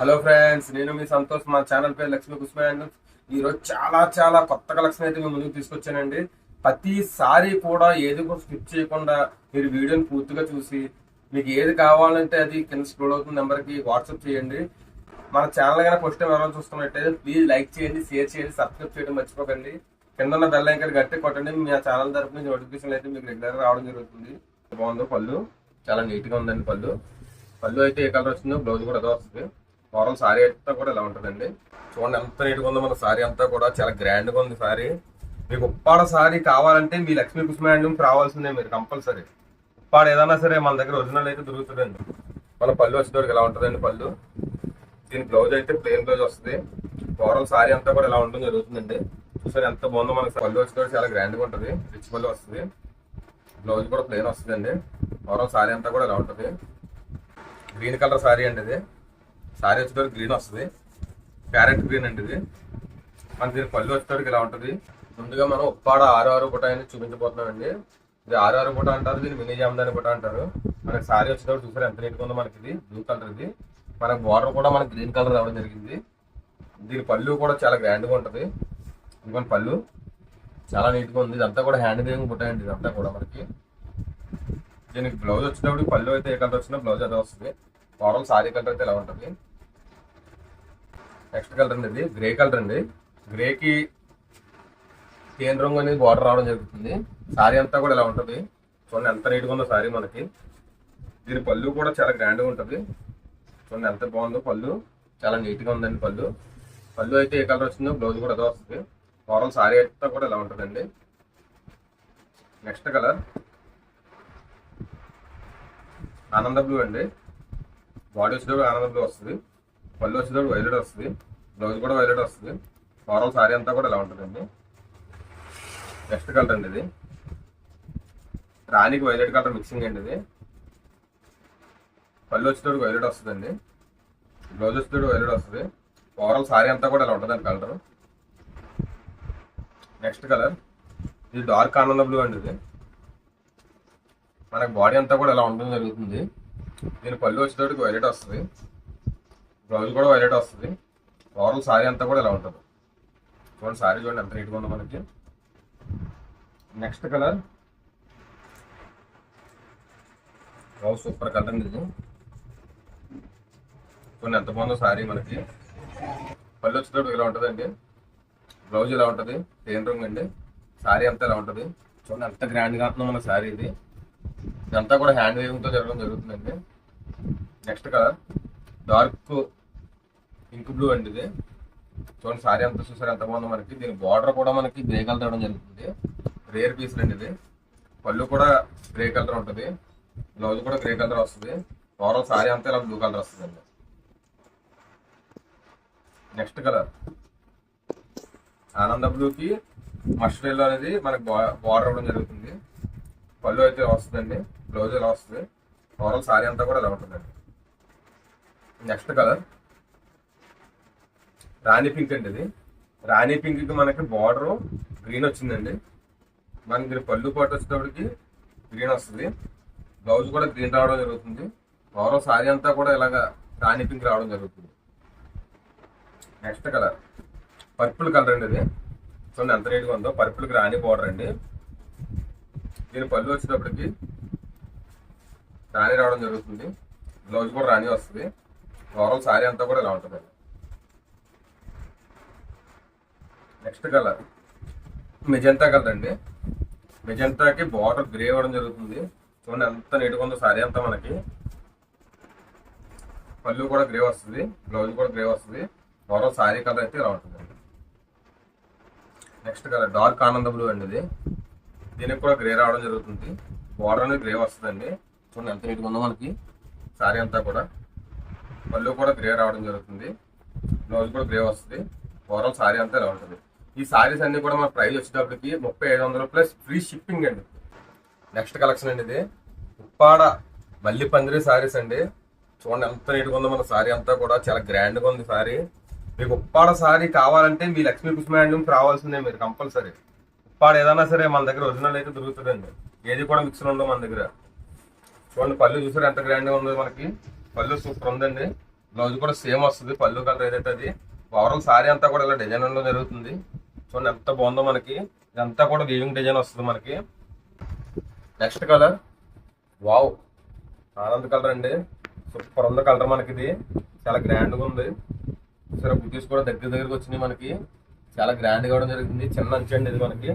Hello friends నేను మీ సంతోష్ మా channel పేరు లక్ష్మీ కుస్మాన్ ఈరోజు చాలా చాలా కొత్త కలెక్షన్ అయితే మేము ముందుకు తీసుకొచ్చానండి. ప్రతిసారి కూడా ఏది కూడా స్కిప్ చేయకుండా మీరు వీడియోని పూర్తిగా చూసి మీకు ఏది కావాలంటే అది కింద స్క్రోల్ అవుతున్న నెంబర్కి వాట్సాప్ చేయండి. మన ఛానల్ కానీ ఫస్ట్ టైం ఎవరైనా చూస్తున్నట్టయితే ప్లీజ్ లైక్ చేయండి షేర్ చేయండి సబ్స్క్రైబ్ చేయడం మర్చిపోకండి. కింద ఉన్న బెల్ ఐకన్ గట్టి కొట్టండి. మీ ఛానల్ తరపు నుంచి నోటిఫికేషన్ అయితే మీకు రెగ్యులర్గా రావడం జరుగుతుంది. బాగుందో పళ్ళు? చాలా నీట్గా ఉందండి పళ్ళు. పళ్ళు అయితే ఏ కలర్ వచ్చిందో బ్లౌజ్ కూడా అదే వస్తుంది. ఓవరాల్ సారీ అంతా కూడా ఇలా ఉంటుందండి? చూడండి ఎంత నీట్గా ఉందో మన సారీ అంతా కూడా చాలా గ్రాండ్గా ఉంది సారీ మీకు ఉప్పాడ సారీ కావాలంటే మీ లక్ష్మీ కుసుమాండం రావాల్సిందే మీరు కంపల్సరీ. ఉప్పాడ ఏదైనా సరే మన దగ్గర ఒరిజినల్ అయితే దొరుకుతుందండి. మన పళ్ళు వచ్చేటోడికి ఎలా ఉంటుందండి పళ్ళు? దీని బ్లౌజ్ అయితే ప్లెయిన్ బ్లౌజ్ వస్తుంది. ఓవరాల్ సారీ అంతా కూడా ఇలా ఉంటుంది జరుగుతుందండి. చూసారు ఎంత బాగుందో మనకి పళ్ళు వచ్చేటోడు చాలా గ్రాండ్గా ఉంటుంది. రిచ్ పళ్ళు వస్తుంది. బ్లౌజ్ కూడా ప్లెయిన్ వస్తుందండి. ఓవరాల్ సారీ అంతా కూడా ఇలా ఉంటుంది? గ్రీన్ కలర్ సారీ అండి ఇది. సారీ వచ్చేటప్పుడు గ్రీన్ వస్తుంది. క్యారెట్ గ్రీన్ అండి ఇది. మన దీని పళ్ళు వచ్చేటోడికి ఇలా ఉంటుంది. ముందుగా మనం ఉప్పాడ ఆరు ఆరు బుట్ట అనేది చూపించబోతున్నామండి. ఇది ఆరు ఆరు బుట్ట అంటారు దీన్ని మినీ జామదాని బుట్ట అంటారు. మనకి సారీ వచ్చేటప్పుడు చూసారు ఎంత నీట్గా ఉందో మనకి ఇది. బ్లూ కలర్ ఇది. మనకి బార్డర్ కూడా మనకి గ్రీన్ కలర్ రావడం జరిగింది. దీని పళ్ళు కూడా చాలా గ్రాండ్గా ఉంటుంది. ఇదిగోండి పళ్ళు. చాలా నీట్గా ఉంది. ఇదంతా కూడా హ్యాండ్ వేవింగ్ బుట్ట అండి ఇదంతా కూడా మనకి. దీనికి బ్లౌజ్ వచ్చేటప్పుడు పళ్ళు అయితే ఏ కలర్ వచ్చినా బ్లౌజ్ అదే వస్తుంది. ఓవరాల్ సారీ కలర్ అయితే ఎలా ఉంటుంది? నెక్స్ట్ కలర్ అండి ఇది. గ్రే కలర్ అండి. గ్రేకి తేన్ రంగు అనేది బార్డర్ రావడం జరుగుతుంది. సారీ అంతా కూడా ఇలా ఉంటుంది. చూడండి ఎంత నీట్గా ఉందో సారీ మనకి. దీని పళ్ళు కూడా చాలా గ్రాండ్గా ఉంటుంది. చూడండి ఎంత బాగుందో పళ్ళు. చాలా నీట్గా ఉందండి పళ్ళు. పళ్ళు అయితే ఏ కలర్ వచ్చిందో బ్లౌజ్ కూడా అదో వస్తుంది. ఓవరాల్ సారీ అంతా కూడా ఇలా ఉంటుందండి. నెక్స్ట్ కలర్ ఆనంద బ్లూ అండి. బాడీ వచ్చేటప్పుడు ఆనంద బ్లూ వస్తుంది. పళ్ళు వచ్చేటప్పుడు వైలెట్ వస్తుంది. బ్లౌజ్ కూడా వైలెట్ వస్తుంది. ఓవరాల్ సారీ అంతా కూడా ఇలా ఉంటుందండి. నెక్స్ట్ కలర్ అండి ఇది. రాణికి వైలెట్ కలర్ మిక్సింగ్ అండి ఇది. పళ్ళు వచ్చేటప్పుడు వైలెట్ వస్తుందండి. బ్లౌజ్ వచ్చేటప్పుడు వైలెట్ వస్తుంది. ఓవరాల్ సారీ అంతా కూడా ఇలా ఉంటుందండి కలర్ నెక్స్ట్ కలర్ ఇది డార్క్ ఆనంద బ్లూ అండి ఇది. మనకు బాడీ అంతా కూడా ఇలా ఉండడం జరుగుతుంది. దీని పళ్ళు వచ్చేటప్పటికి వైలెట్ వస్తుంది. బ్లౌజ్ కూడా వైలెట్ వస్తుంది. ఓవరాల్ సారీ అంతా కూడా ఇలా ఉంటుంది. చూడండి సారీ చూడండి ఎంత నీట్గా ఉందో మనకి. Next colour blouse super colour అండి ఇది. కొన్ని ఎంత బాగుందో సారీ మనకి. పళ్ళు వచ్చేటప్పుడు ఇలా ఉంటుందండి. బ్లౌజ్ ఇలా ఉంటుంది తేన్ రంగు అండి. సారీ అంతా ఇలా ఉంటుంది. చూడండి ఎంత గ్రాండ్గా ఉంటుందో మన సారీ ఇది. ఇదంతా కూడా హ్యాండ్ వేవింగ్తో జరగడం జరుగుతుందండి. Next colour dark pink blue అండి ఇది. చూడండి సారీ అంతా చూసారు ఎంత బాగుంది మనకి. దీని బార్డర్ కూడా మనకి గ్రే కలర్ రావడం జరుగుతుంది. రేర్ పీస్ అండి ఇది. పళ్ళు కూడా గ్రే కలర్ ఉంటుంది. బ్లౌజ్ కూడా గ్రే కలర్ వస్తుంది. ఓవరాల్ సారీ అంతా ఇలా బ్లూ కలర్ వస్తుందండి. నెక్స్ట్ కలర్ ఆనంద బ్లూకి మస్టర్డ్ ఎల్లో అనేది మనకి బార్డర్ అవ్వడం జరుగుతుంది. పళ్ళు అయితే వస్తుందండి. బ్లౌజ్ ఇలా వస్తుంది. ఓవరాల్ సారీ అంతా కూడా ఇలా ఉంటుందండి. నెక్స్ట్ కలర్ రాణి పింక్ అండి ఇది. రాణి పింక్కి మనకి బార్డర్ గ్రీన్ వచ్చిందండి. మనకి పళ్ళు పాటు వచ్చేటప్పటికి గ్రీన్ వస్తుంది. బ్లౌజ్ కూడా గ్రీన్ రావడం జరుగుతుంది. ఓవరాల్ సారీ అంతా కూడా ఇలాగ రాణి పింక్ రావడం జరుగుతుంది. నెక్స్ట్ కలర్ పర్పుల్ కలర్ అండి ఇది. చూడండి ఎంత నీట్గా ఉందో. పర్పుల్కి రాణి బార్డర్ అండి. దీని పళ్ళు వచ్చేటప్పటికి రాణి రావడం జరుగుతుంది. బ్లౌజ్ కూడా రాణి వస్తుంది. ఓవరాల్ సారీ అంతా కూడా ఇలా ఉంటుంది నెక్స్ట్ కలర్. మెజంతా కలర్ అండి. మెజంతాకి బార్డర్ గ్రే అవ్వడం జరుగుతుంది. చూడండి ఎంత నీట్గా ఉందో సారీ అంతా మనకి. పళ్ళు కూడా గ్రే వస్తుంది. బ్లౌజ్ కూడా గ్రే వస్తుంది. ఓవరాల్ సారీ కలర్ అయితే ఇలా ఉంటుంది. Next colour dark Ananda blue అండి ఇది. దీనికి కూడా గ్రే రావడం జరుగుతుంది. బార్డర్ అనేది గ్రే వస్తుందండి. చూడండి ఎంత నీట్గా ఉందో మనకి. సారీ అంతా కూడా. పళ్ళు కూడా గ్రే రావడం జరుగుతుంది. బ్లౌజ్ కూడా గ్రే వస్తుంది. ఓవరాల్ సారీ అంతా ఇలా ఉంటుంది. ఈ సారీస్ అన్ని కూడా మన ప్రైస్ వచ్చేటప్పటికి ముప్పై ఐదు వందలు ప్లస్ ఫ్రీ షిప్పింగ్ అండి. నెక్స్ట్ కలెక్షన్ అండి ఇది. ఉప్పాడ మల్లి పందిరి సారీస్ అండి. చూడండి ఎంత నీట్గా ఉందో మన సారీ అంతా కూడా. చాలా గ్రాండ్గా ఉంది సారీ. మీకు ఉప్పాడ సారీ కావాలంటే మీ లక్ష్మీ కుసుమాండం రావాల్సిందే మీరు కంపల్సరీ. ఉప్పాడ ఏదైనా సరే మన దగ్గర ఒరిజినల్ అయితే దొరుకుతుందండి. ఏది కూడా మిక్సర్ ఉండదు మన దగ్గర. చూడండి పళ్ళు చూసారు ఎంత గ్రాండ్గా ఉందో మనకి. పళ్ళు సూపర్ ఉందండి. బ్లౌజ్ కూడా సేమ్ వస్తుంది. పళ్ళు కలర్ ఏదైతే అది. ఓవరాల్ సారీ అంతా కూడా ఇలా డిజైన్ ఉండడం జరుగుతుంది. చూడండి ఎంత బాగుందో మనకి. ఇదంతా కూడా వీవింగ్ డిజైన్ వస్తుంది మనకి. Next colour wow Anand colour అండి. సూపర్ ఉంది కలర్ మనకి ఇది చాలా గ్రాండ్గా ఉంది. సరే బుటీస్ కూడా దగ్గర దగ్గరకు వచ్చినాయి మనకి. చాలా గ్రాండ్గా అవడం జరుగుతుంది. చిన్న అంచు అండి ఇది మనకి.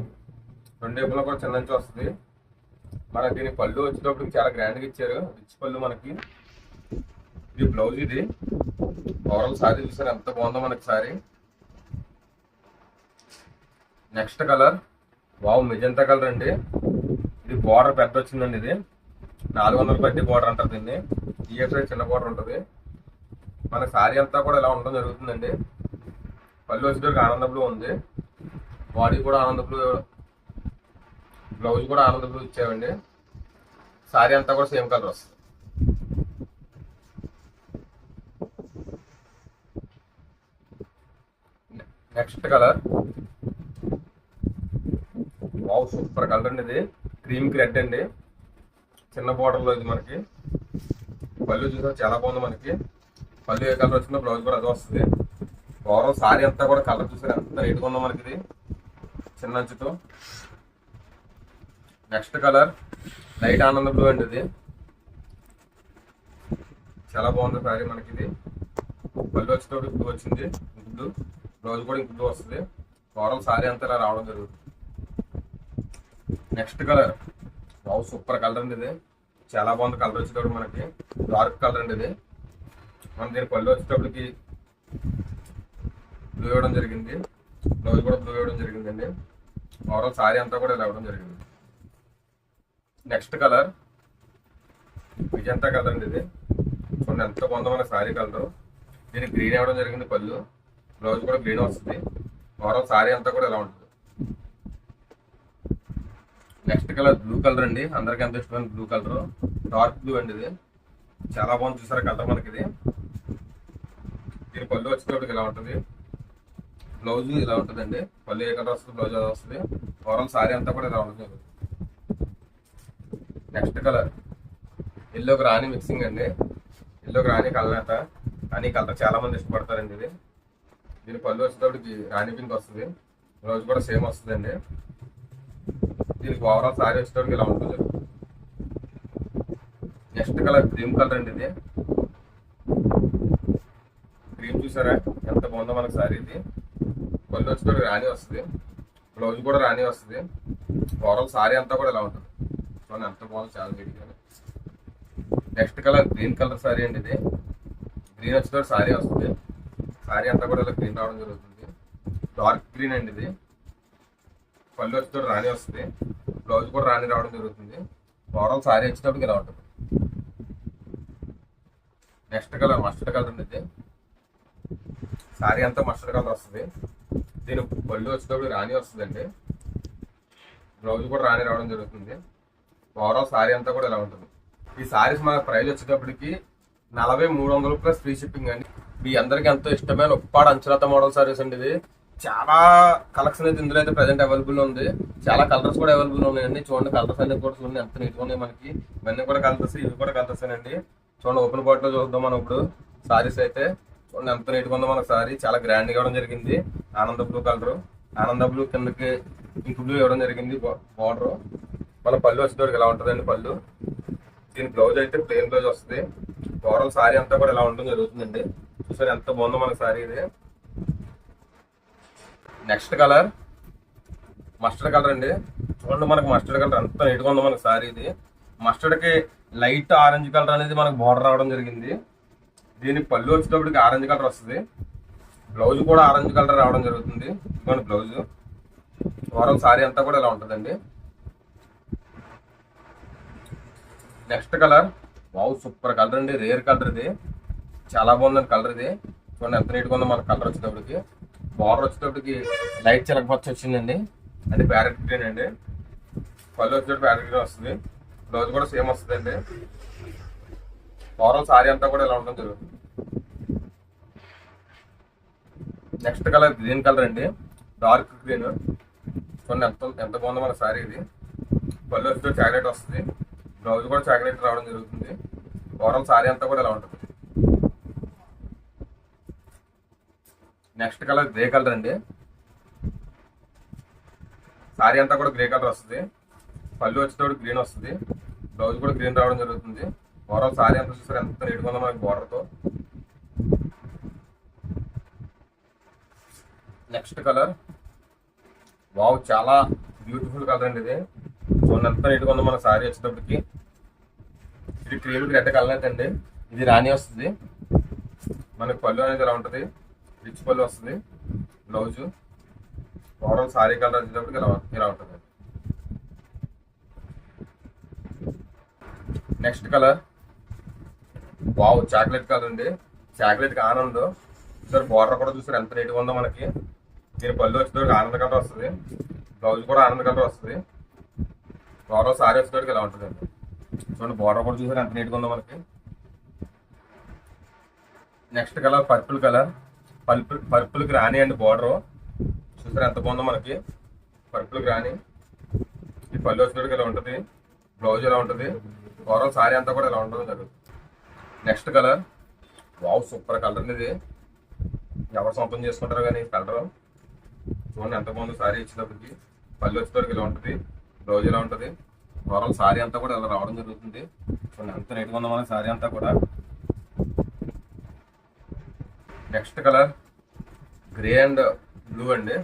రెండు వైపులో కూడా చిన్న అంచు వస్తుంది. మనకి దీని పళ్ళు వచ్చేటప్పుడు చాలా గ్రాండ్గా ఇచ్చారు. రిచ్ పళ్ళు మనకి. ఇది బ్లౌజ్ ఇది. ఓవరాల్ సారీ చూసారు ఎంత బాగుందో మనకి sari. Next colour. Wow magenta colour అండి. ఇది బార్డర్ పెద్ద వచ్చిందండి ఇది. నాలుగు వందల పెద్ద బార్డర్ అంటారు దీన్ని. ఈ సైడ్ చిన్న బార్డర్ ఉంటుంది. మన సారీ అంతా కూడా ఇలా ఉండడం జరుగుతుందండి. పళ్ళు వచ్చేటప్పుడు ఆనంద బ్లూ ఉంది. బాడీ కూడా ఆనంద బ్లూ బ్లౌజ్ కూడా ఆనంద బ్లూ ఇచ్చామండి. సారీ అంతా కూడా సేమ్ కలర్ వస్తుంది. Next colour wow super colour అండి ఇది. క్రీమ్ రెడ్ అండి. చిన్న బార్డర్లో లో ఇది మనకి. పళ్ళు చూసా చాలా బాగుంది మనకి. పళ్ళు ఏ కలర్ వచ్చిందో బ్లౌజ్ కూడా అదే వస్తుంది. ఓవరాల్ సారీ అంతా కూడా కలర్ చూసారు? ఎంత రేటుగా ఉందో మనకి ఇది. చిన్న అంచుతో. Next colour light Ananda blue అండి ఇది. చాలా బాగుంది సారీ మనకి ఇది. పళ్ళు వచ్చేటప్పుడు బ్లూ వచ్చింది. బ్లూ బ్లౌజ్ కూడా ఇంక బ్లూ వస్తుంది. ఓవరాల్ సారీ అంతా ఇలా రావడం జరుగుతుంది. Next colour. Wow super colour అండి ఇది. చాలా బాగుంది కలర్ వచ్చేటప్పుడు మనకి. డార్క్ కలర్ అండి ఇది. మన దీని పళ్ళు వచ్చేటప్పటికి బ్లూ ఇవ్వడం జరిగింది. బ్లౌజ్ కూడా బ్లూ ఇవ్వడం జరిగిందండి. ఓవరాల్ సారీ అంతా కూడా ఇలా ఇవ్వడం జరిగింది. Next colour. విజంతా కలర్ అండి ఇది. చూడండి ఎంత బాగుందో మన సారీ కలర్. దీనికి గ్రీన్ ఇవ్వడం జరిగింది పళ్ళు. బ్లౌజ్ కూడా గ్రీన్ వస్తుంది. ఓవరాల్ సారీ అంతా కూడా ఇలా ఉంటుంది. నెక్స్ట్ కలర్ బ్లూ కలర్ అండి. అందరికి ఎంత ఇష్టమైన బ్లూ కలర్ డార్క్ బ్లూ అండి ఇది. చాలా బాగుంది చూసారా కలర్ మనకి ఇది దీని పళ్ళు వచ్చేటప్పటికి ఇలా ఉంటుంది? బ్లౌజ్ ఇలా ఉంటుందండి. పళ్ళు ఏ కలర్ వస్తుంది? బ్లౌజ్ అది వస్తుంది. ఓవరాల్ సారీ అంతా కూడా ఇలా ఉంటుంది. నెక్స్ట్ కలర్ ఎల్లోకి రాణి మిక్సింగ్ అండి. ఎల్లోకి రాణి కలర్ కానీ కలర్ చాలా మంది ఇష్టపడతారండి ఇది. దీని పళ్ళు వచ్చేటప్పటికి రాణి పింక్ వస్తుంది. రోజు కూడా సేమ్ వస్తుందండి. దీనికి ఓవరాల్ సారీ వచ్చేటప్పటికి ఇలా ఉంటుంది నెక్స్ట్ కలర్ క్రీమ్ కలర్ అండి ఇది. క్రీమ్ చూసారా? ఎంత బాగుందో మనకు సారీ ఇది. పళ్ళు వచ్చేటప్పుడు రాణి వస్తుంది. బ్లౌజ్ కూడా రాణి వస్తుంది. ఓవరాల్ సారీ అంతా కూడా ఇలా ఉంటుంది. మనం ఎంత బాగుంది చాలా నీట్గా next colour green colour sari అండి ఇది. గ్రీన్ వచ్చేటప్పుడు సారీ వస్తుంది. సారీ అంతా కూడా ఇలా గ్రీన్ రావడం జరుగుతుంది. డార్క్ గ్రీన్ అండి ఇది. పళ్ళు వచ్చేటప్పుడు రాణి వస్తుంది. బ్లౌజ్ కూడా రాణి రావడం జరుగుతుంది. ఓవరాల్ సారీ వచ్చేటప్పటికి ఇలా ఉంటుంది. నెక్స్ట్ కలర్ మస్టర్డ్ కలర్ అండి ఇది. సారీ అంతా మస్టర్డ్ కలర్ వస్తుంది. దీని పళ్ళు వచ్చేటప్పుడు రాణి వస్తుందండి. బ్లౌజ్ కూడా రాణి రావడం జరుగుతుంది. ఓవరాల్ సారీ అంతా కూడా ఇలా ఉంటుంది. ఈ సారీస్ మన ప్రైస్ వచ్చేటప్పటికి నలభై మూడు వందలు ప్లస్ ఫ్రీ షిప్పింగ్ అండి. మీ అందరికి ఎంతో ఇష్టమైన ఉప్పాడు అంచలత మోడల్ సారీస్ అండి ఇది. చాలా కలెక్షన్ అయితే ఇందులో అయితే ప్రజెంట్ అవైలబుల్ ఉంది. చాలా కలర్స్ కూడా అవైలబుల్ ఉన్నాయండి. చూడండి కలర్స్ అన్ని కూడా చూడండి ఎంత నీట్గా ఉన్నాయి మనకి. ఇవన్నీ కూడా కలర్స్ ఇవి కూడా కలర్స్ అండి. చూడండి ఓపెన్ పార్ట్లో చూద్దాం మనం ఇప్పుడు సారీస్ అయితే చూడండి ఎంత నీట్గా ఉందో మనకు సారీ. చాలా గ్రాండ్గా ఇవ్వడం జరిగింది. ఆనంద బ్లూ కలరు ఆనంద బ్లూ కిందకి ఇంక్ బ్లూ ఇవ్వడం జరిగింది బార్డర్ మన పళ్ళు వచ్చేటోడికి ఎలా ఉంటుందండి పళ్ళు? దీని బ్లౌజ్ అయితే ప్లెయిన్ బ్లౌజ్ వస్తుంది. ఓవరాల్ సారీ అంతా కూడా ఇలా ఉండడం జరుగుతుందండి. చూసారు ఎంత బాగుందో మనకి సారీ ఇది. నెక్స్ట్ కలర్ మస్టర్డ్ కలర్ అండి. చూడండి మనకి మస్టర్డ్ కలర్ ఎంత నీట్గా ఉందో మనకి సారీ ఇది. మస్టర్డ్కి లైట్ ఆరెంజ్ కలర్ అనేది మనకు బార్డర్ రావడం జరిగింది. దీనికి పళ్ళు వచ్చేటప్పటికి ఆరెంజ్ కలర్ వస్తుంది. బ్లౌజ్ కూడా ఆరెంజ్ కలర్ రావడం జరుగుతుంది. ఇదిగోండి బ్లౌజ్ ఓవరాల్ సారీ అంతా కూడా ఇలా ఉంటుందండి. Next colour wow super colour అండి. రేర్ కలర్ ఇది. చాలా బాగుందండి కలర్ ఇది. చూడండి ఎంత నీట్గా ఉందో మన కలర్ వచ్చేటప్పటికి. బార్డర్ వచ్చేటప్పటికి లైట్ చిలకపచ్చ వచ్చిందండి. అది ప్యారెట్ గ్రీన్ అండి. పళ్ళు వచ్చేటప్పుడు ప్యారెట్ గ్రీన్ వస్తుంది. బ్లౌజ్ కూడా సేమ్ వస్తుందండి. ఓవరాల్ సారీ అంతా కూడా ఇలా ఉంటుంది. నెక్స్ట్ కలర్ గ్రీన్ కలర్ అండి. డార్క్ గ్రీన్ చూడండి ఎంత ఎంత బాగుందో మన సారీ ఇది. పళ్ళు వచ్చేటప్పుడు చాక్లెట్ వస్తుంది. బ్లౌజ్ కూడా చాక్లెట్ రావడం జరుగుతుంది. ఓవరాల్ సారీ అంతా కూడా ఇలా ఉంటుంది. నెక్స్ట్ కలర్ గ్రే కలర్ అండి. సారీ అంతా కూడా గ్రే కలర్ వస్తుంది. పళ్ళు వచ్చేటప్పుడు గ్రీన్ వస్తుంది. బ్లౌజ్ కూడా గ్రీన్ రావడం జరుగుతుంది. ఓవరాల్ సారీ అంతా చూసారు ఎంత నీట్గా ఉందో మనకి బార్డర్తో నెక్స్ట్ కలర్ వావ్ చాలా బ్యూటిఫుల్ కలర్ అండి ఇది. చూడండి ఎంత నీట్గా ఉందో మన సారీ వచ్చేటప్పటికి. ఇది క్రీమ్ రెడ్ కలర్ అండి. ఇది రాణి వస్తుంది. మనకి పళ్ళు అనేది ఇలా ఉంటుంది? రిచ్ పళ్ళు వస్తుంది. బ్లౌజ్. ఓవరాల్ సారీ కలర్ వచ్చేటప్పటికి ఇలా ఇలా ఉంటుంది. Next colour. Wow chocolate colour అండి చాక్లెట్కి ఆనంద్. సార్ బార్డర్ కూడా చూసారు ఎంత నీట్గా ఉందో మనకి. దీని పళ్ళు వచ్చేటప్పటికి ఆనంద కలర్ వస్తుంది. బ్లౌజ్ కూడా ఆనంద కలర్ వస్తుంది. ఓవరాల్ సారీ వచ్చేటప్పటికి ఇలా ఉంటుంది. అండి చూడండి బార్డర్ కూడా చూసారు ఎంత నీట్గా ఉందో మనకి. Next colour purple colour. Purple పర్పుల్కి రాని అండి బార్డరు. చూసారు ఎంత బాగుందో మనకి. పర్పుల్కి రాని. ఈ పళ్ళు వచ్చేటప్పటికి ఇలా ఉంటుంది. బ్లౌజ్ ఇలా ఉంటుంది. ఓవరాల్ సారీ అంతా కూడా ఇలా ఉంటుంది జరుగుతుంది. Next colour. Wow super colour ఇది. ఎవరు సొంతం చేసుకుంటారు కానీ కలర్. చూడండి ఎంత బాగుందో సారీ ఇచ్చినప్పటికి. పళ్ళు వచ్చేటప్పటికి ఇలా ఉంటుంది. బ్లౌజ్ ఇలా ఉంటుంది. ఓవరాల్ సారీ అంతా కూడా ఇలా రావడం జరుగుతుంది. చూడండి ఎంత నీట్గా ఉందో మనకి సారీ అంతా కూడా. Next colour grey and blue అండి.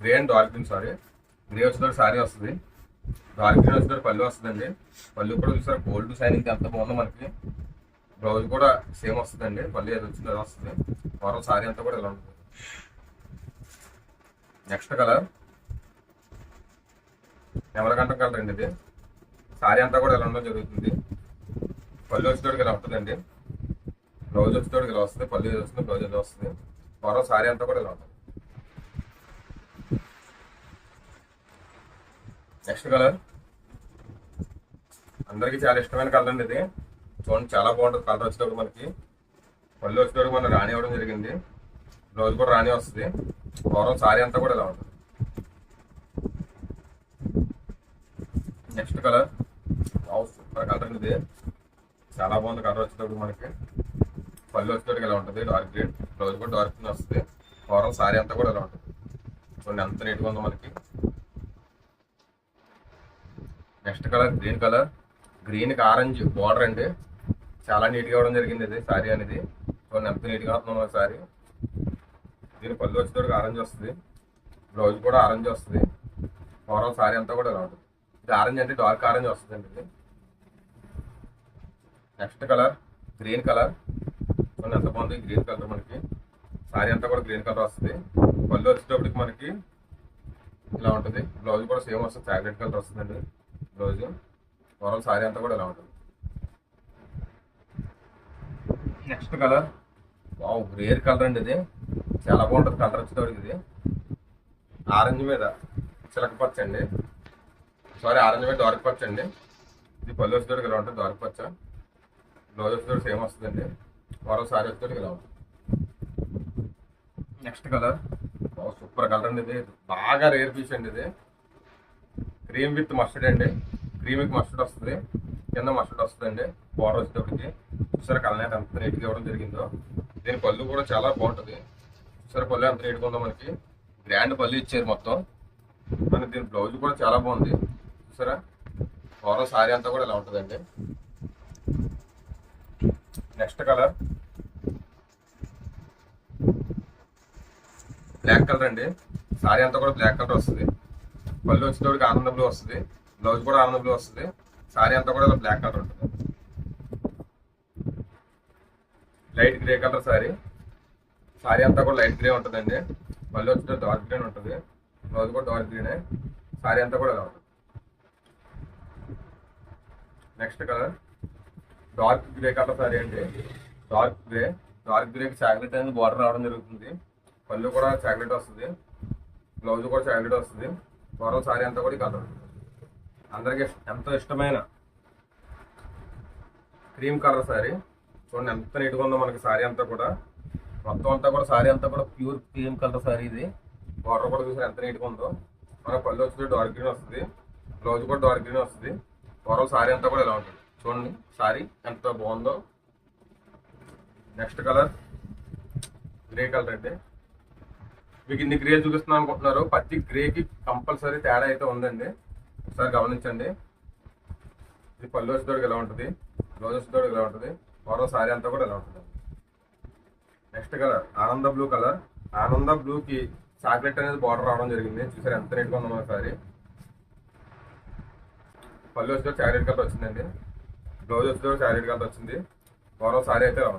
Grey and dark green sari. Grey వచ్చిన సారీ వస్తుంది. డార్క్ గ్రీన్ వచ్చిన పళ్ళు వస్తుందండి. పళ్ళు కూడా చూసారు గోల్డ్ షైనింగ్ ఎంత బాగుందో మనకి. బ్లౌజ్ కూడా సేమ్ వస్తుందండి. పళ్ళు ఏది వచ్చిందో అది వస్తుంది. పూర్వం సారీ అంతా కూడా ఇలా ఉంటుంది. నెక్స్ట్ కలర్ ఎమరగంట కలర్ అండి ఇది. సారీ అంతా కూడా ఇలా ఉండడం జరుగుతుంది. పళ్ళు వచ్చేటోడికి ఇలా ఉంటుందండి. బ్లౌజ్ వచ్చేటోడు ఇలా వస్తుంది పళ్ళు వస్తుంది బ్లౌజ్ ఇది వస్తుంది మరో సారీ అంతా కూడా ఇలా ఉంటుంది నెక్స్ట్ కలర్ అందరికి చాలా ఇష్టమైన కలర్ అండి ఇది. చూడండి చాలా బాగుంటుంది కలర్ వచ్చేటప్పుడు మనకి. పళ్ళు వచ్చేటప్పుడు మనం రాణి ఇవ్వడం జరిగింది. బ్లౌజ్ కూడా రాణి వస్తుంది. పూర్వం సారీ అంతా కూడా ఇలా ఉంటుంది. నెక్స్ట్ కలర్ సూపర్ కలర్ అండి ఇది. చాలా బాగుంది కలర్ వచ్చేటప్పుడు మనకి. పళ్ళు వచ్చేటప్పుడు ఇలా ఉంటుంది? డార్క్ గ్రీన్ బ్లౌజ్ కూడా డార్క్ గ్రీన్ వస్తుంది. ఓవరాల్ సారీ అంతా కూడా ఇలా ఉంటుంది? చూడండి ఎంత నీట్గా ఉందో మనకి. నెక్స్ట్ కలర్ గ్రీన్ కలర్ గ్రీన్కి ఆరెంజ్ బార్డర్ అండి. చాలా నీట్గా ఇవ్వడం జరిగింది ఇది సారీ అనేది. చూడండి ఎంత నీట్గా వస్తున్నాం సారీ దీని పళ్ళు వచ్చేటప్పుడు ఆరెంజ్ వస్తుంది. బ్లౌజ్ కూడా ఆరెంజ్ వస్తుంది. ఓవరాల్ సారీ అంతా కూడా ఇలా ఉంటుంది? ఇది ఆరెంజ్ అంటే డార్క్ ఆరెంజ్ వస్తుంది అండి నెక్స్ట్ కలర్ గ్రీన్ కలర్ చూడండి ఎంత బాగుంది? గ్రీన్ కలర్ మనకి. సారీ అంతా కూడా గ్రీన్ కలర్ వస్తుంది. పళ్ళు వచ్చేటప్పటికి మనకి ఇలా ఉంటుంది. బ్లౌజ్ కూడా సేమ్ వస్తుంది. చాక్లెట్ కలర్ వస్తుందండి. బ్లౌజ్. ఓవరాల్ సారీ అంతా కూడా ఇలా ఉంటుంది. Next colour wow rare colour అండి ఇది. చాలా బాగుంటుంది కలర్ వచ్చేటప్పటికి ఇది. ఆరెంజ్ మీద చిలక పచ్చ అండి. సారీ ఆరెంజ్ మీద డార్క్ పచ్చ అండి. ఇది పళ్ళు వచ్చేటప్పటికి ఇలా ఉంటుంది. డార్క్ పచ్చ. బ్లౌజ్ వచ్చేటప్పుడు సేమ్ వస్తుందండి. ఓవరాల్ సారీ వచ్చేటప్పటికి ఇలా ఉంటుంది. Next colour. సూపర్ కలర్ అండి ఇది. బాగా రేర్ పీస్ అండి ఇది. క్రీమ్ విత్ మస్టర్డ్ అండి. క్రీమ్ విత్ మస్టర్డ్ వస్తుంది. కింద మస్టర్డ్ వస్తుందండి. బోర్డర్ వచ్చేటప్పటికి. చూసారా కలర్ ఎంత నీట్గా ఇవ్వడం జరిగిందో. దీని పళ్ళు కూడా చాలా బాగుంటుంది. చూసారా పళ్ళు ఎంత నీట్గా ఉందో మనకి. గ్రాండ్ పళ్ళు ఇచ్చారు మొత్తం. మన దీని బ్లౌజ్ కూడా చాలా బాగుంది. చూసారా? ఓవరాల్ సారీ అంతా కూడా ఇలా ఉంటుందండి. Next colour. బ్లాక్ కలర్ అండి. సారీ అంతా కూడా బ్లాక్ కలర్ వస్తుంది. పళ్ళు వచ్చేటప్పటికి ఆనంద బ్లూ వస్తుంది. బ్లౌజ్ కూడా ఆనంద బ్లూ వస్తుంది. సారీ అంతా కూడా బ్లాక్ కలర్ ఉంటుంది. Light grey colour sari. Sari అంతా కూడా లైట్ గ్రే ఉంటుందండి. పళ్ళు వచ్చేట డార్క్ గ్రీన్ ఉంటుంది. బ్లౌజ్ కూడా డార్క్ గ్రీనే. సారీ అంతా కూడా ఇలా ఉంటుంది. Next colour. Dark grey colour sari అండి. Dark grey. డార్క్ గ్రేకి చాక్లెట్ అనేది బార్డర్ రావడం జరుగుతుంది. పళ్ళు కూడా చాక్లెట్ వస్తుంది. బ్లౌజ్ కూడా చాక్లెట్ వస్తుంది. ఓవరాల్ సారీ అంతా కూడా కలర్. అందరికి ఎంతో ఇష్టమైన క్రీమ్ కలర్ సారీ. చూడండి ఎంత నీట్గా ఉందో మనకి సారీ అంతా కూడా. మొత్తం అంతా కూడా సారీ అంతా కూడా ప్యూర్ క్రీమ్ కలర్ సారీ ఇది. బార్డర్ కూడా చూసారు ఎంత నీట్గా ఉందో. మన పళ్ళు వచ్చి డార్క్ గ్రీన్ వస్తుంది. బ్లౌజ్ కూడా డార్క్ గ్రీన్ వస్తుంది. ఓవరాల్ సారీ అంతా కూడా ఇలా ఉంటుంది? చూడండి సారీ ఎంత బాగుందో. నెక్స్ట్ కలర్ గ్రే కలర్ అండి మీకు ఇన్ని గ్రే చూపిస్తున్నాను అనుకుంటున్నారు. ప్రతి గ్రేకి కంపల్సరీ తేడా అయితే ఉందండి. ఒకసారి గమనించండి. ఇది పళ్ళు వచ్చేటోడికి ఎలా ఉంటుంది? బ్లౌజ్ వచ్చేటోడికి ఎలా ఉంటుంది? మరో సారీ అంతా కూడా ఎలా ఉంటుంది? నెక్స్ట్ కలర్ ఆనంద బ్లూ కలర్. ఆనంద బ్లూకి చాక్లెట్ అనేది బార్డర్ రావడం జరిగింది. చూసారు ఎంత నీట్గా ఉందో ఒకసారి సారీ. పళ్ళు వచ్చేటప్పుడు చాక్లెట్ కలర్ వచ్చిందండి. బ్లౌజ్ వచ్చేటప్పుడు శారీ కలర్ వచ్చింది. మరో శారీ అయితే ఇలా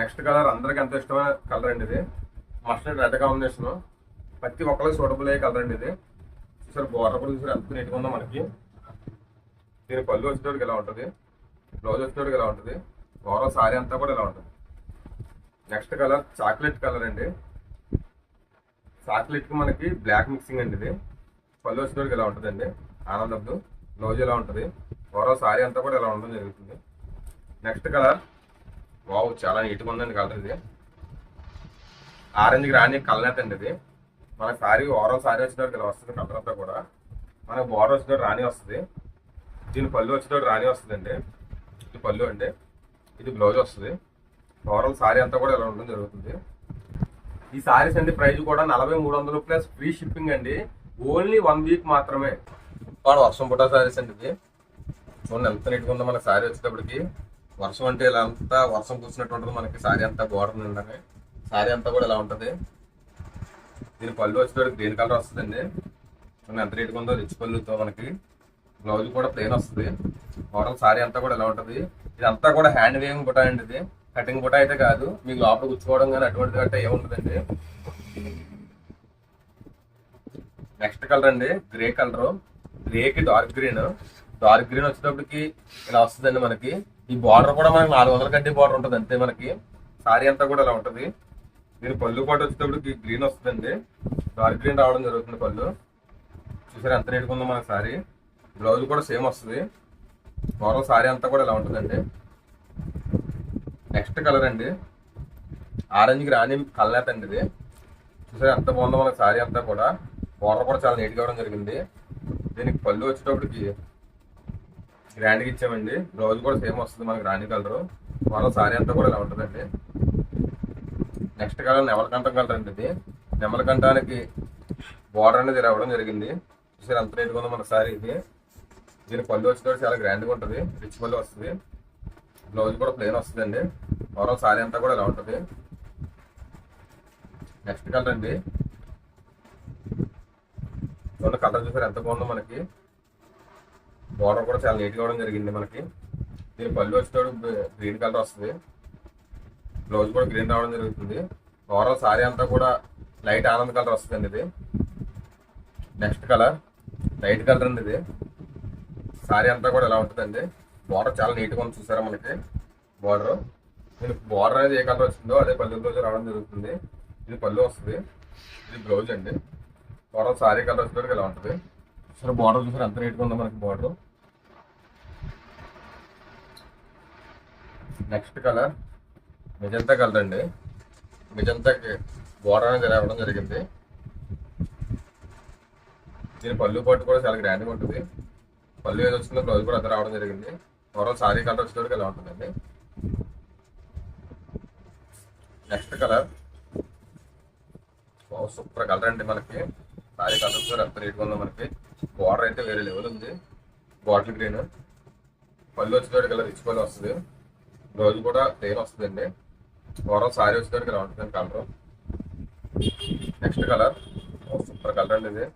నెక్స్ట్ కలర్ అందరికి ఎంత ఇష్టమైన కలర్ అండి ఇది. మస్టర్డ్ రెడ్ కాంబినేషన్ ప్రతి ఒక్కరికి సూటబుల్ అయ్యే కలర్ అండి ఇది. చూసారు బోర్డర్ కూడా చూసారు ఎంత నీట్గా ఉందో మనకి. దీని పళ్ళు వచ్చేటోడికి ఎలా ఉంటుంది? బ్లౌజ్ వచ్చేటోడికి ఎలా ఉంటుంది? ఓవరాల్ సారీ అంతా కూడా ఇలా ఉంటుంది? నెక్స్ట్ కలర్ చాక్లెట్ కలర్ అండి. చాక్లెట్కి మనకి బ్లాక్ మిక్సింగ్ అండి ఇది. పళ్ళు వచ్చేటోడికి ఎలా ఉంటుందండి? ఆనందబ్దు బ్లౌజ్ ఎలా ఉంటుంది? ఓవరాల్ సారీ అంతా కూడా ఇలా ఉండడం జరుగుతుంది. నెక్స్ట్ కలర్ వావ్ చాలా నీట్గా ఉందండి కలర్ ఇది. ఆరెంజ్కి రాని కలనేత అండి ఇది. మన సారీ ఓవరాల్ సారీ వచ్చేటప్పుడు ఇలా వస్తుంది కలర్ అంతా కూడా. మనకు బార్డర్ వచ్చేటప్పుడు రాణి వస్తుంది. దీని పళ్ళు వచ్చేటప్పుడు రాణి వస్తుందండి. ఇది పళ్ళు అండి. ఇది బ్లౌజ్ వస్తుంది. ఓవరాల్ సారీ అంతా కూడా ఇలా ఉండడం జరుగుతుంది. ఈ సారీస్ అండి ప్రైస్ కూడా నలభై మూడు వందలు ప్లస్ ఫ్రీ షిప్పింగ్ అండి. ఓన్లీ వన్ వీక్ మాత్రమే. వర్షం పుట్ట సారీస్ అండి ఇది. చూడండి ఎంత నీట్గా ఉందో మనకి సారీ వచ్చేటప్పటికి. వర్షం అంటే ఇలా అంతా వర్షం కూర్చున్నట్టు ఉంటుంది మనకి సారీ అంతా బోర్డర్ నిండని సారీ అంతా కూడా ఇలా ఉంటుంది. దీని పళ్ళు వచ్చేటప్పటికి గ్రీన్ కలర్ వస్తుందండి. చూడండి ఎంత నీట్గా ఉందో రిచ్ పళ్ళుతో మనకి. బ్లౌజ్ కూడా ప్లెయిన్ వస్తుంది. ఓవరాల్ సారీ అంతా కూడా ఇలా ఉంటుంది. ఇదంతా కూడా హ్యాండ్ వేవింగ్ బుటా అండి ఇది. కటింగ్ బుటా అయితే కాదు. మీకు లోపల కూర్చోవడం కానీ అటువంటిది అంటే ఏముంటుందండి నెక్స్ట్ కలర్ అండి గ్రే కలర్ గ్రేకి డార్క్ గ్రీన్ డార్క్ గ్రీన్ వచ్చేటప్పటికి ఇలా వస్తుందండి మనకి. ఈ బార్డర్ కూడా మనకి నాలుగు వందల గడ్డి బార్డర్ ఉంటుంది అంతే మనకి. సారీ అంతా కూడా ఇలా ఉంటుంది. దీని పళ్ళు పాటు వచ్చేటప్పటికి గ్రీన్ వస్తుందండి. డార్క్ గ్రీన్ రావడం జరుగుతుంది పళ్ళు. చూసారు ఎంత నీట్గా ఉందో మనకి సారీ. బ్లౌజ్ కూడా సేమ్ వస్తుంది. ఓవరాల్ సారీ అంతా కూడా ఇలా ఉంటుందండి. నెక్స్ట్ కలర్ అండి. ఆరెంజ్కి రాని కలనేత అండి ఇది. చూసారు ఎంత బాగుందో మనకి సారీ అంతా కూడా. బోర్డర్ కూడా చాలా నీట్గా ఇవ్వడం జరిగింది. దీనికి పళ్ళు వచ్చేటప్పటికి గ్రాండ్గా ఇచ్చామండి. బ్లౌజ్ కూడా సేమ్ వస్తుంది మనకి రాణి కలర్ మరో సారీ అంతా కూడా ఇలా ఉంటుందండి. నెక్స్ట్ కలర్ నెమలకంఠం కలర్ అండి ఇది. నెమలకంఠానికి బోర్డర్ అనేది రావడం జరిగింది. చూసారు ఎంత నీట్గా ఉందో మన సారీ ఇది. దీని పళ్ళు వచ్చేటప్పుడు చాలా గ్రాండ్గా ఉంటుంది. రిచ్ పళ్ళు వస్తుంది. బ్లౌజ్ కూడా ప్లెయిన్ వస్తుందండి. ఓవరాల్ సారీ అంతా కూడా ఇలా ఉంటుంది. నెక్స్ట్ కలర్ అండి. కలర్ చూసారు ఎంత బాగుందో మనకి. బోర్డర్ కూడా చాలా నీట్గా అవడం జరిగింది మనకి. దీని పళ్ళు వచ్చేటప్పుడు గ్రీన్ కలర్ వస్తుంది. బ్లౌజ్ కూడా గ్రీన్ రావడం జరుగుతుంది. ఓవరాల్ సారీ అంతా కూడా లైట్ ఆనంద్ కలర్ వస్తుందండి ఇది. నెక్స్ట్ కలర్ లైట్ కలర్ అండి ఇది. సారీ అంతా కూడా ఎలా ఉంటుందండి. బోర్డర్ చాలా నీట్గా ఉంది చూసారా మనకి? బోర్డర్ దీనికి బోర్డర్ అనేది ఏ కలర్ వచ్చిందో అదే పళ్ళు బ్లౌజ్ రావడం జరుగుతుంది. ఇది పళ్ళు వస్తుంది. ఇది బ్లౌజ్ అండి. ఓవరాల్ సారీ కలర్ వచ్చేటప్పుడు ఎలా ఉంటుంది. సరే బోర్డర్ చూసారు ఎంత నీట్గా ఉందో మనకి border next colour magenta colour అండి. మెజంతాకి బోర్డర్ అనేది రావడం జరిగింది. దీని పళ్ళు పట్టు కూడా చాలా గ్రాండ్గా ఉంటుంది. పళ్ళు ఏది వచ్చిందో బ్లౌజ్ కూడా అంత రావడం జరిగింది. ఓవరాల్ సారీ కలర్ వచ్చేటప్పుడు ఎలా ఉంటుందండి? Next colour. సూపర్ కలర్ అండి మనకి. సారీ కలర్ కూడా ఎంత రేట్గా ఉందో మనకి. బార్డర్ అయితే వేరే లెవెల్ ఉంది. బాటిల్ గ్రీన్ పళ్ళు వచ్చేటప్పుడు కలర్ రిచ్ పళ్ళు వస్తుంది. రోజు కూడా ప్లెయిన్ వస్తుందండి. ఓవరాల్ సారీ వచ్చేసరికి ఇలా ఉంటుంది colour. Next colour. Super colour అండి ఇది.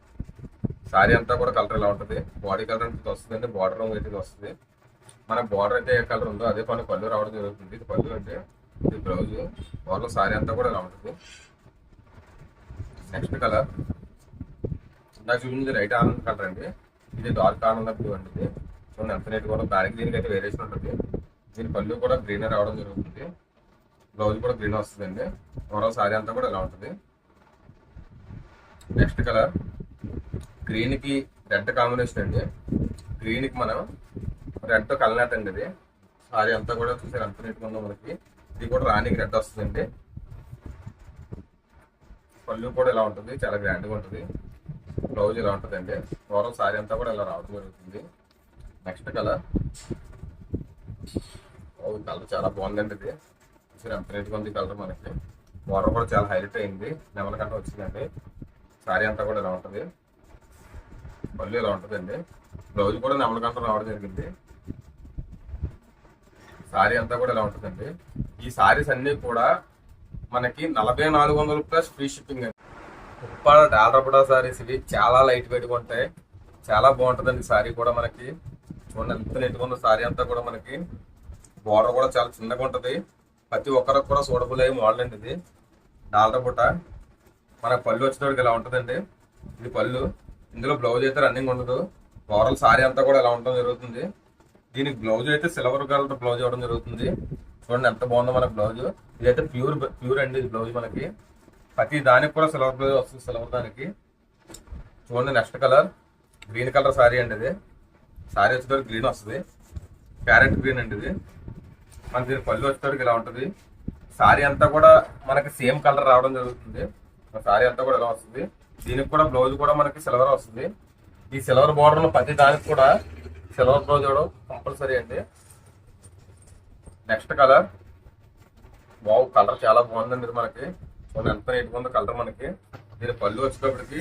సారీ అంతా కూడా కలర్ ఇలా ఉంటుంది. బాడీ కలర్ అంటే వస్తుందండి. బార్డర్ రంగు అయితే వస్తుంది. మన బార్డర్ అయితే ఏ కలర్ ఉందో అదే పని పళ్ళు రావడం జరుగుతుంది. ఇది పళ్ళు అంటే ఇది బ్లౌజ్. ఓవరాల్ సారీ అంతా కూడా ఇలా ఉంటుంది. Next colour. నాకు చూపించింది రైట్ ఆనంద్ కలర్ అండి. ఇది డార్క్ ఆనంద్ బ్లూ అండి ఇది. చూడండి ఎంత కూడా. దానికి దీనికి అయితే వేరియేషన్ ఉంటుంది. దీని పళ్ళు కూడా గ్రీన్ రావడం జరుగుతుంది. బ్లౌజ్ కూడా గ్రీన్ వస్తుందండి. ఓవరాల్ సారీ అంతా కూడా ఇలా ఉంటుంది? నెక్స్ట్ కలర్ గ్రీన్కి రెడ్ కాంబినేషన్ అండి. గ్రీన్కి మనం రెడ్ కలనేత అండి ఇది. సారీ అంతా కూడా చూసారు ఎంత నీట్గా ఉందో మనకి. ఇది కూడా రాణికి రెడ్ వస్తుందండి. పళ్ళు కూడా ఇలా ఉంటుంది? చాలా గ్రాండ్గా ఉంటుంది. బ్లౌజ్ ఇలా ఉంటుందండి? ఓవరాల్ సారీ అంతా కూడా ఇలా రావడం జరుగుతుంది. నెక్స్ట్ కలర్ కలర్ చాలా బాగుందండి ఇది. చూసారు ఎంత నీట్గా ఉంది కలర్ మనకి. బోర్డర్ కూడా చాలా హైలైట్ అయింది. నెమల కంట వచ్చిందండి. సారీ అంతా కూడా ఇలా ఉంటుంది. పళ్ళు ఇలా ఉంటుందండి. బ్లౌజ్ కూడా నెమల కంట రావడం జరిగింది. సారీ అంతా కూడా ఇలా ఉంటుందండి. ఈ సారీస్ అన్నీ కూడా మనకి నలభై నాలుగు వందలు ప్లస్ ఫ్రీ షిప్పింగ్ అండి. ఉప్పాడ డాలరపడా సారీస్ ఇవి చాలా లైట్ వెయిట్గా ఉంటాయి. చాలా బాగుంటుందండి సారీ కూడా మనకి. చూడండి ఎంత నీట్గా ఉందో సారీ అంతా కూడా మనకి. బోర్డర్ కూడా చాలా చిన్నగా ఉంటుంది. ప్రతి ఒక్కరికి కూడా సూటబుల్ అయ్యే మోడల్ అండి ఇది. డాలర్ బుట్ట మన పళ్ళు వచ్చేటోడికి ఇలా ఉంటుందండి? ఇది పళ్ళు. ఇందులో బ్లౌజ్ అయితే రన్నింగ్ ఉండదు. ఓవరాల్ సారీ అంతా కూడా ఇలా ఉండడం జరుగుతుంది. దీనికి బ్లౌజ్ అయితే సిల్వర్ కలర్ బ్లౌజ్ ఇవ్వడం జరుగుతుంది. చూడండి ఎంత బాగుందో మన బ్లౌజ్ ఇదైతే ప్యూర్ ప్యూర్ అండి ఇది బ్లౌజ్ మనకి. ప్రతి దానికి కూడా సిల్వర్ బ్లౌజ్ వస్తుంది సిల్వర్ దానికి. చూడండి next colour green colour sari అండి ఇది. సారీ వచ్చేటప్పుడు గ్రీన్ వస్తుంది. ప్యారెట్ గ్రీన్ అండి ఇది. మన దీని పళ్ళు వచ్చేటప్పుడు ఇలా ఉంటుంది? సారీ అంతా కూడా మనకి సేమ్ కలర్ రావడం జరుగుతుంది. సారీ అంతా కూడా ఇలా వస్తుంది? దీనికి కూడా బ్లౌజ్ కూడా మనకి సిల్వర్ వస్తుంది. ఈ సిల్వర్ బార్డర్ ప్రతి దానికి కూడా సిల్వర్ బ్లౌజ్ ఇవ్వడం కంపల్సరీ అండి. నెక్స్ట్ కలర్ వావ్ కలర్ చాలా బాగుందండి ఇది మనకి. ఎంత నీట్గా ఉందో కలర్ మనకి. దీని పళ్ళు వచ్చేటప్పటికి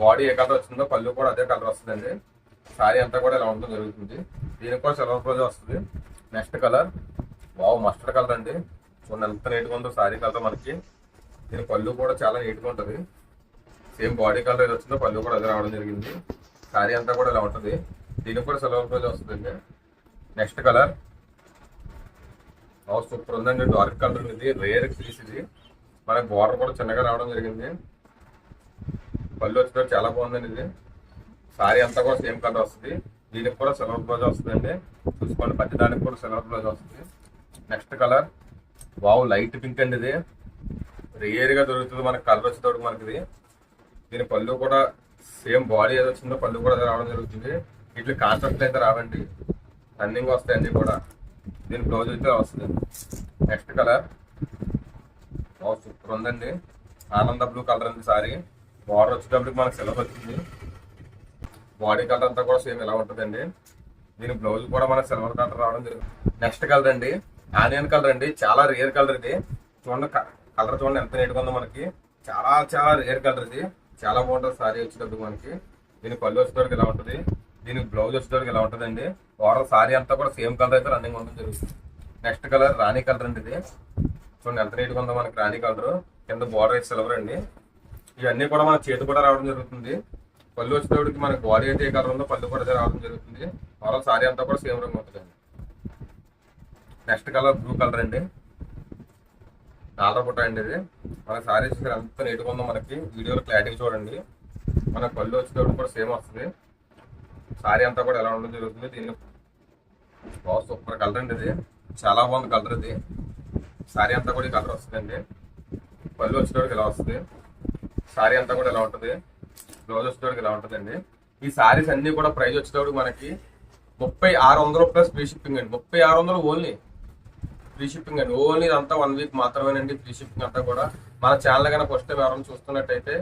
బాడీ ఏ కలర్ వచ్చిందో పళ్ళు కూడా అదే కలర్ వస్తుందండి. సారీ అంతా కూడా ఇలా ఉండడం జరుగుతుంది. దీనికి కూడా సిల్వర్ బ్లౌజ్ వస్తుంది. Next colour. Wow mustard colour అండి. చూడండి ఎంత నీట్గా ఉందో సారీ కలర్ మనకి. దీని పళ్ళు కూడా చాలా నీట్గా ఉంటుంది. సేమ్ బాడీ కలర్ ఏది వచ్చిందో పళ్ళు కూడా అదే రావడం జరిగింది. సారీ అంతా కూడా ఇలా ఉంటుంది. దీనికి కూడా సిల్వర్ బ్లౌజ్ వస్తుందండి. Next colour. సూపర్ ఉందండి. డార్క్ కలర్ ఇది. రేర్ పీస్ ఇది. మనకి బార్డర్ కూడా చిన్నగా రావడం జరిగింది. పళ్ళు వచ్చేటప్పుడు చాలా బాగుందండి ఇది. సారీ అంతా కూడా సేమ్ కలర్ వస్తుంది. దీనికి కూడా సిల్వర్ బ్లౌజ్ వస్తుందండి. చూసుకోండి ప్రతిదానికి కూడా సిల్వర్ బ్లౌజ్ వస్తుంది. Next colour. Wow light pink అండి ఇది. రియర్గా దొరుకుతుంది మనకి కలర్ వచ్చేటప్పుడు మనకి ఇది దీని పళ్ళు కూడా సేమ్ బాడీ ఏదో వచ్చిందో పళ్ళు కూడా రావడం జరుగుతుంది. ఇట్లా కాన్సెప్ట్లు అయితే రావండి. రన్నింగ్ వస్తాయండి కూడా. దీని బ్లౌజ్ అయితే వస్తుంది. Next colour. సూపర్ ఉందండి. ఆనంద బ్లూ కలర్ అండి సారీ. బార్డర్ వచ్చేటప్పటికి మనకి సిల్వర్ వచ్చింది. బాడీ కలర్ అంతా కూడా సేమ్ ఇలా ఉంటుందండి. దీని బ్లౌజ్ కూడా మన సిల్వర్ కలర్ రావడం జరుగుతుంది. నెక్స్ట్ కలర్ అండి ఆనియన్ కలర్ అండి. చాలా రేర్ కలర్ ఇది. చూడండి కలర్ చూడండి ఎంత నీట్గా ఉందో మనకి. చాలా చాలా రేర్ కలర్ ఇది. చాలా బాగుంటుంది సారీ వచ్చేటప్పుడు మనకి. దీని పళ్ళు వచ్చేటప్పుడు ఇలా ఉంటుంది. దీనికి బ్లౌజ్ వచ్చేటప్పుడు ఇలా ఉంటుందండి. ఓవరాల్ సారీ అంతా కూడా సేమ్ కలర్ అయితే రన్నింగ్ ఉండడం జరుగుతుంది. నెక్స్ట్ కలర్ రాణి కలర్ అండి ఇది. చూడండి ఎంత నీట్గా ఉందో మనకి రాణి కలర్ కింద బోర్డర్ అయితే సిల్వర్ అండి. ఇవన్నీ కూడా మన చేతి కూడా రావడం జరుగుతుంది. పళ్ళు వచ్చేటప్పటికి మనకి బాడీ అయితే ఏ కలర్ ఉందో పళ్ళు కూడా రావడం జరుగుతుంది. ఓవరాల్ సారీ అంతా కూడా సేమ్ రంగు ఉంటుంది నెక్స్ట్ కలర్ బ్లూ కలర్ అండి. డాలర్ పుట్ట అండి ఇది. మన సారీ చూసారు ఎంత నీట్గా ఉందో మనకి. వీడియోలో క్లారిటీ చూడండి. మన పళ్ళు వచ్చేటప్పుడు కూడా సేమ్ వస్తుంది. సారీ అంతా కూడా ఎలా ఉండడం జరుగుతుంది దీన్ని బాగా సూపర్ కలర్ అండి ఇది. చాలా బాగుంది కలర్ ఇది. సారీ అంతా కూడా ఈ కలర్ వస్తుందండి. పళ్ళు వచ్చేటప్పుడు ఇలా వస్తుంది. సారీ అంతా కూడా ఇలా ఉంటుంది? బ్లౌజ్ వచ్చేటప్పుడు ఇలా ఉంటుందండి? ఈ సారీస్ అన్ని కూడా ప్రైస్ వచ్చేటప్పుడు మనకి ముప్పై ఆరు వందలు ప్లస్ ఫ్రీ షిప్పింగ్ అండి. ముప్పై ఆరు వందలు ఓన్లీ. ఫ్రీ షిప్పింగ్ అండి. ఓన్లీ ఇదంతా వన్ వీక్ మాత్రమేనండి ఫ్రీ షిప్పింగ్ అంతా కూడా. మన ఛానల్ కనుక ఫస్ట్ టైం ఎవరైనా చూస్తున్నట్టయితే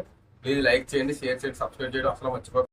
ప్లీజ్ లైక్ చేయండి షేర్ చేయండి సబ్స్క్రైబ్ చేయడం. అసలు మర్చిపోకండి.